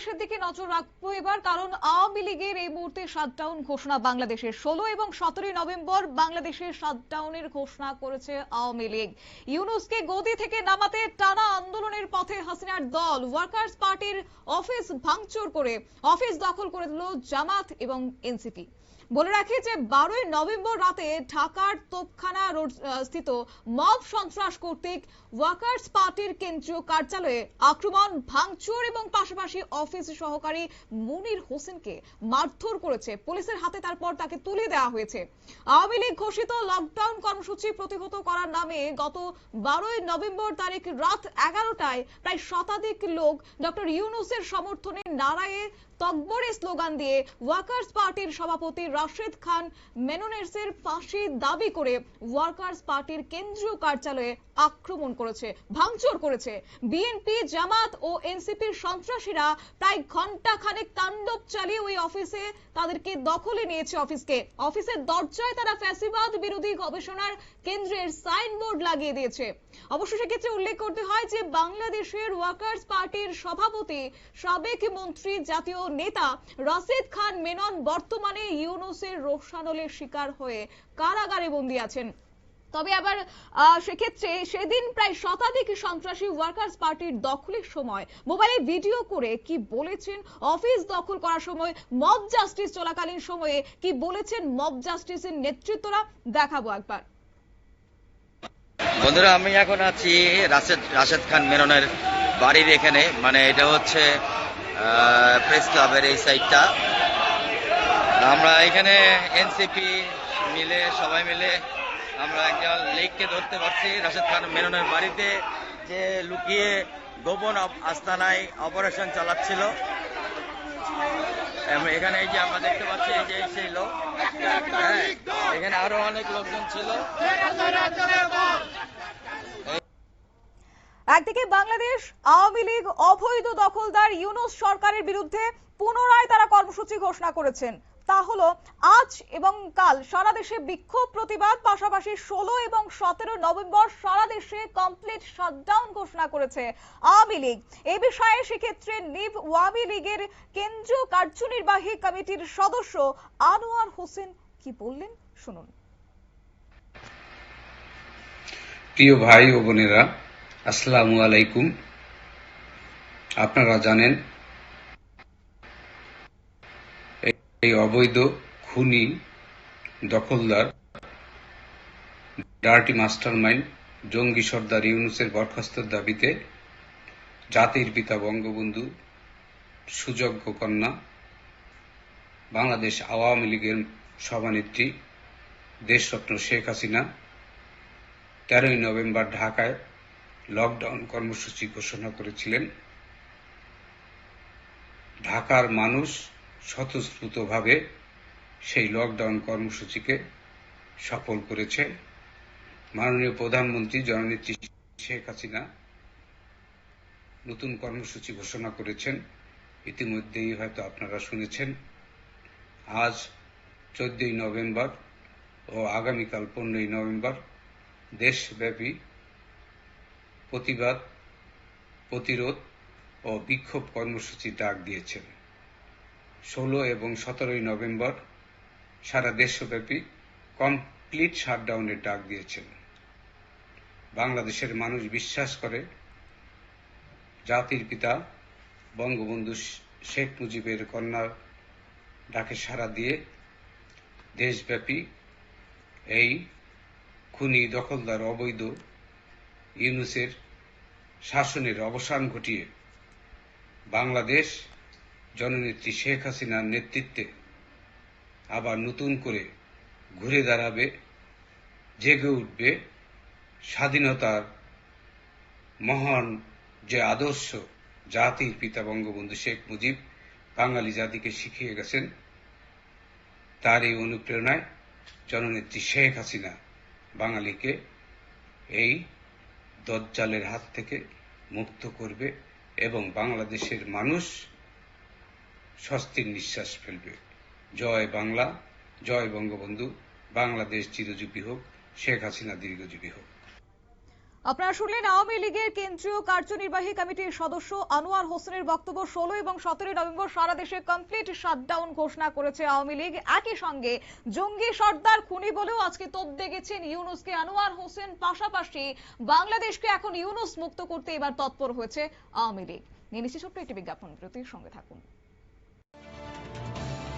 বাংলাদেশের দিকে নজর রাখব এবার, কারণ আওয়ামী লীগের এই মুহূর্তে শাটডাউন ঘোষণা বাংলাদেশের। ষোলো এবং সতেরোই নভেম্বর বাংলাদেশের শাটডাউনের ঘোষণা করেছে আওয়ামী লীগ। ইউনুসকে গদি থেকে নামাতে টানা আন্দোলনের পথে হাসিনার দল। ওয়ার্কার্স পার্টির অফিস ভাঙচুর করে অফিস দখল করে দিল জামাত এবং এনসিপি বলে রাখি যে বারোই নভেম্বর রাতে ঢাকার তোপখানা রোড স্থিত মব সন্ত্রাস কর্তৃক ওয়ার্কার্স পার্টির কেন্দ্রীয় কার্যালয়ে আক্রমণ, ভাঙচুর এবং পাশাপাশি অফিস সহকারী মুনির হোসেনকে মারধর করেছে। পুলিশের হাতে তারপর তাকে তুলে দেওয়া হয়েছে। আওয়ামী লীগ ঘোষিত লকডাউন কর্মসূচি প্রতিহত করার নামে গত বারোই নভেম্বর তারিখ রাত এগারোটায় প্রায় শতাধিক লোক ডক্টর ইউনুসের সমর্থনে নারায়ে তকবরে স্লোগান দিয়ে ওয়ার্কার্স পার্টির সভাপতি রাশেদ খান মেননের ফাঁসি দাবি করে ওয়ার্কার্স পার্টির কেন্দ্রীয় কার্যালয়ে আক্রমণ করেছে, ভাঙচুর করেছে। বিএনপি, জামাত ও এনসিপির সন্ত্রাসীরা প্রায় ঘণ্টা খানেক তাণ্ডব চালিয়ে ওই অফিসে তাদেরকে দখলে নিয়েছে অফিসকে। অফিসের দরজায় তারা ফ্যাসিবাদ বিরোধী গবেষণার কেন্দ্রের সাইনবোর্ড লাগিয়ে দিয়েছে। অবশ্য সেক্ষেত্রে উল্লেখ করতে হয় যে বাংলাদেশের ওয়ার্কার্স পার্টির সভাপতি সাবেক মন্ত্রী জাতীয় নেতা রাশেদ খান মেনন বর্তমানে ইউনুসের রোষানলের শিকার হয়ে কারাগারে বন্দী আছেন। তবে আবার সেক্ষেত্রে সেদিন প্রায় শতাধিক সন্ত্রাসী ওয়ার্কার্স পার্টির দখলের সময় মোবাইলে ভিডিও করে কি বলেছেন, অফিস দখল করার সময়, মব জাস্টিস চলাকালীন সময়ে কি বলেছেন, মব জাস্টিসের নেতৃত্বরা দেখাবো একবার। বন্ধুরা, আমি এখন আছি রাশেদ রাশেদ খান মেননের বাড়ির এখানে। মানে এটা হচ্ছে প্রেস ক্লাবের এই সাইডটা আমরা এখানে এনসিপি মিলে, সবাই মিলে আমরা একজন লেককে ধরতে পারছি রাশেদ খান মেননের বাড়িতে, যে লুকিয়ে গোপন আস্তানায় অপারেশন চালাচ্ছিল। এখানে এই যে আমরা দেখতে পাচ্ছি এই যে সেই লোক। হ্যাঁ এখানে আরও অনেক লোকজন ছিল। একদিকে বাংলাদেশ আওয়ামী লীগ অবৈধ দখলদার ইউনুস সরকারের বিরুদ্ধে পুনরায় তারা কর্মসূচি ঘোষণা করেছেন। তা হলো, আজ এবং কাল সারা দেশে বিক্ষোভ প্রতিবাদ, পাশাপাশি ষোলো এবং সতেরো নভেম্বর সারা দেশে কমপ্লিট শাটডাউন ঘোষণা করেছে আওয়ামী লীগ। এ বিষয়ে সেক্ষেত্রে নিব আওয়ামী লীগের কেন্দ্রীয় কার্যনির্বাহী কমিটির সদস্য আনোয়ার হোসেন কি বললেন? শুনুন। প্রিয় ভাই ও বোনেরা, আসসালামু আলাইকুম। আপনারা জানেন এই- অবৈধ খুনি দখলদার ডার্টি মাস্টারমাইন্ড জঙ্গি সর্দার ইউনুসের বরখাস্তের দাবিতে জাতির পিতা বঙ্গবন্ধু, সুযোগ্য কন্যা, বাংলাদেশ আওয়ামী লীগের সভানেত্রী দেশরত্ন শেখ হাসিনা, তেরোই নভেম্বর ঢাকায় লকডাউন কর্মসূচি ঘোষণা করেছিলেন। ঢাকার মানুষ স্বতঃস্ফূর্তভাবে সেই লকডাউন কর্মসূচিকে সফল করেছে মাননীয় প্রধানমন্ত্রী জননেত্রী শেখ হাসিনা। নতুন কর্মসূচি ঘোষণা করেছেন। ইতিমধ্যেই হয়তো আপনারা শুনেছেন, আজ চোদ্দই নভেম্বর ও আগামীকাল পনেরোই নভেম্বর দেশব্যাপী প্রতিবাদ, প্রতিরোধ ও বিক্ষোভ কর্মসূচি ডাক দিয়েছেন। ষোলো এবং সতেরোই নভেম্বর সারা দেশব্যাপী কমপ্লিট শাটডাউনের ডাক দিয়েছেন। বাংলাদেশের মানুষ বিশ্বাস করে, জাতির পিতা বঙ্গবন্ধু শেখ মুজিবের কন্যার ডাকে সাড়া দিয়ে দেশব্যাপী এই খুনি দখলদার অবৈধ ইউনুসের শাসনের অবসান ঘটিয়ে বাংলাদেশ জননেত্রী শেখ হাসিনার নেতৃত্বে আবার নতুন করে ঘুরে দাঁড়াবে, জেগে উঠবে স্বাধীনতার মহান যে আদর্শ জাতির পিতা বঙ্গবন্ধু শেখ মুজিব বাঙালি জাতিকে শিখিয়ে গেছেন, তার এই অনুপ্রেরণায় জননেত্রী শেখ হাসিনা বাঙালিকে এই দজ্জালের হাত থেকে মুক্ত করবে এবং বাংলাদেশের মানুষ স্বস্তির নিঃশ্বাস ফেলবে। জয় বাংলা, জয় বঙ্গবন্ধু, বাংলাদেশ চিরজীবী হোক, শেখ হাসিনা দীর্ঘজীবী হোক। আপনারা শুনলেন আওয়ামী লীগের কেন্দ্রীয় কার্যনির্বাহী কমিটির সদস্য আনোয়ার হোসেনের বক্তব্য ষোলো এবং সতেরোই নভেম্বর সারা দেশে কমপ্লিট শাটডাউন ঘোষণা করেছে আওয়ামী লীগ। একই সঙ্গে জঙ্গি সর্দার খুনি বলেও আজকে তোপ গেছেন ইউনুসকে। আনোয়ার হোসেন পাশাপাশি বাংলাদেশকে এখন ইউনুস মুক্ত করতে এবার তৎপর হয়েছে আওয়ামী লীগ। নিয়ে নিচ্ছি ছোট্ট একটি বিজ্ঞাপন বিরতির সঙ্গে থাকুন।